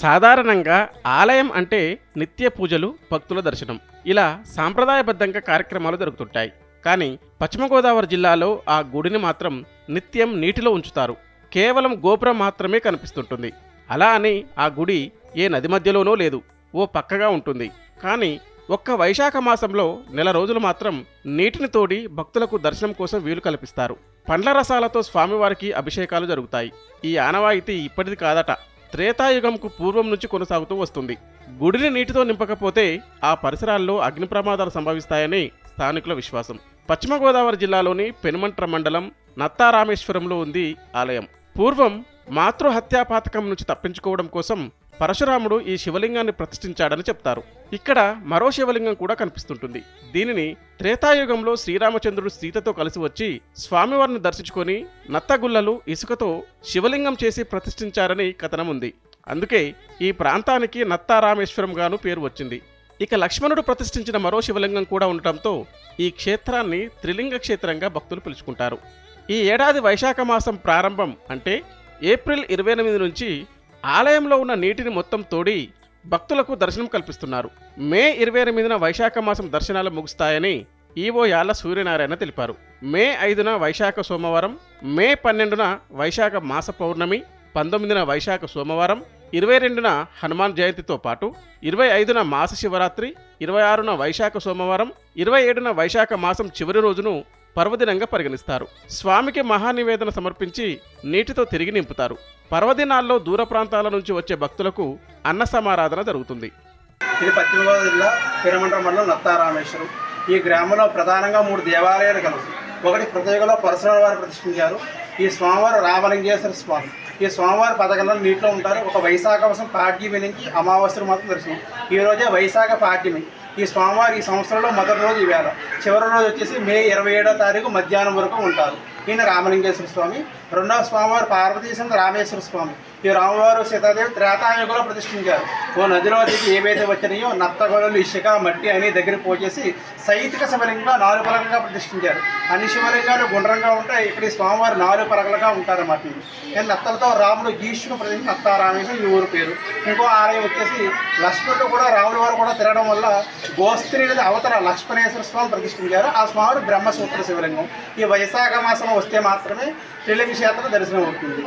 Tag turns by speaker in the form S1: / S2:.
S1: సాధారణంగా ఆలయం అంటే నిత్య పూజలు భక్తుల దర్శనం. ఇలా సాంప్రదాయబద్ధంగా కార్యక్రమాలు జరుగుతుంటాయి. కానీ పశ్చిమ గోదావరి జిల్లాలో ఆ గుడిని మాత్రం నిత్యం నీటిలో ఉంచుతారు. కేవలం గోపురం మాత్రమే కనిపిస్తుంటుంది. అలా అని ఆ గుడి ఏ నది మధ్యలోనో లేదు. ఓ పక్కగా ఉంటుంది. కానీ ఒక్క వైశాఖ మాసంలో నెల రోజులు మాత్రం నీటిని తోడి భక్తులకు దర్శనం కోసం వీలు కల్పిస్తారు. పండ్ల రసాలతో స్వామివారికి అభిషేకాలు జరుగుతాయి. ఈ ఆనవాయితీ ఇప్పటిది కాదట. త్రేతాయుగంకు పూర్వం నుంచి కొనసాగుతూ వస్తుంది. గుడిని నీటితో నింపకపోతే ఆ పరిసరాల్లో అగ్ని ప్రమాదాలు సంభవిస్తాయని స్థానికుల విశ్వాసం. పశ్చిమ గోదావరి జిల్లాలోని పెనుమంట్ర మండలం నత్తారామేశ్వరంలో ఉంది ఆలయం. పూర్వం మాతృహత్యా పాతకం నుంచి తప్పించుకోవడం కోసం పరశురాముడు ఈ శివలింగాన్ని ప్రతిష్ఠించాడని చెప్తారు. ఇక్కడ మరో శివలింగం కూడా కనిపిస్తుంటుంది. దీనిని త్రేతాయుగంలో శ్రీరామచంద్రుడు సీతతో కలిసి వచ్చి స్వామివారిని దర్శించుకొని నత్తగుల్లలు ఇసుకతో శివలింగం చేసి ప్రతిష్ఠించారని కథనం ఉంది. అందుకే ఈ ప్రాంతానికి నత్తారామేశ్వరం గాను పేరు వచ్చింది. ఇక లక్ష్మణుడు ప్రతిష్ఠించిన మరో శివలింగం కూడా ఉండటంతో ఈ క్షేత్రాన్ని త్రిలింగ క్షేత్రంగా భక్తులు పిలుచుకుంటారు. ఈ ఏడాది వైశాఖ మాసం ప్రారంభం అంటే ఏప్రిల్ ఇరవై ఎనిమిది నుంచి ఆలయంలో ఉన్న నీటిని మొత్తం తోడి భక్తులకు దర్శనం కల్పిస్తున్నారు. మే ఇరవై ఎనిమిదిన వైశాఖ మాసం దర్శనాలు ముగుస్తాయని ఈవో యాళ్ళ సూర్యనారాయణ తెలిపారు. మే ఐదున వైశాఖ సోమవారం మే పన్నెండున వైశాఖ మాస పౌర్ణమి పంతొమ్మిదిన వైశాఖ సోమవారం ఇరవై రెండున హనుమాన్ జయంతితో పాటు ఇరవై ఐదున మాస శివరాత్రి ఇరవై ఆరున వైశాఖ సోమవారం ఇరవై ఏడున వైశాఖ మాసం చివరి రోజును పర్వదినంగా పరిగణిస్తారు. స్వామికి మహానివేదన సమర్పించి నీటితో తిరిగి నింపుతారు. పర్వదినాల్లో దూర ప్రాంతాల నుంచి వచ్చే భక్తులకు అన్న సమారాధన జరుగుతుంది.
S2: ఇది పశ్చిమ గోదావరి జిల్లా పిరమండ్ర మండలం నత్తారామేశ్వరం. ఈ గ్రామంలో ప్రధానంగా మూడు దేవాలయాలు కలవు ఒకటి కృతయుగంలో పరశురామ వారు ప్రతిష్ఠించారు. ఈ స్వామివారు రామలింగేశ్వర స్వామి. ఈ స్వామివారి పథకంలో నీటిలో ఉంటారు. ఒక వైశాఖ వసం పాఠ్యమి నుంచి అమావాస్య మాత్రం దర్శనం ఈ రోజే వైశాఖ పాఠ్యమి ఈ స్వామివారి ఈ సంవత్సరంలో మొదటి రోజు ఈవేళ చివరి రోజు వచ్చేసి మే ఇరవై ఏడో తారీఖు మధ్యాహ్నం వరకు ఉంటారు. ఈయన రామలింగేశ్వర స్వామి రెండవ స్వామివారు పార్వతీశం రామేశ్వర స్వామి. ఈ రామవారు సీతాదేవి త్రేతాయుగంలో ప్రతిష్ఠించారు. ఓ నదిలో దిగి ఏవైతే వచ్చినాయో నత్తగొలలు ఇసుక మట్టి అని దగ్గర పోచేసి సైతిక శివలింగంగా నాలుగు పలకలుగా ప్రతిష్ఠించారు. అన్ని శివలింగాలు గుండ్రంగా ఉంటాయి. ఇక్కడ ఈ స్వామివారు నాలుగు పలకలుగా ఉంటారన్నమాట ఇవి. కానీ నత్తలతో రాముడు గీష్ణు ప్రతి నత్తారామేశ్వరం ఈ ఊరు పేరు. ఇంకో ఆలయం వచ్చేసి లక్ష్మణుడు కూడా రాముడి వారు కూడా తిరగడం వల్ల గోస్త్రీ అనేది అవతల లక్ష్మణేశ్వర స్వామి ప్రతిష్ఠించారు. ఆ స్వామి బ్రహ్మసూత్ర శివలింగం. ఈ వైశాఖ మాసం వస్తే మాత్రమే త్రిలింగ క్షేత్రం దర్శనం అవుతుంది.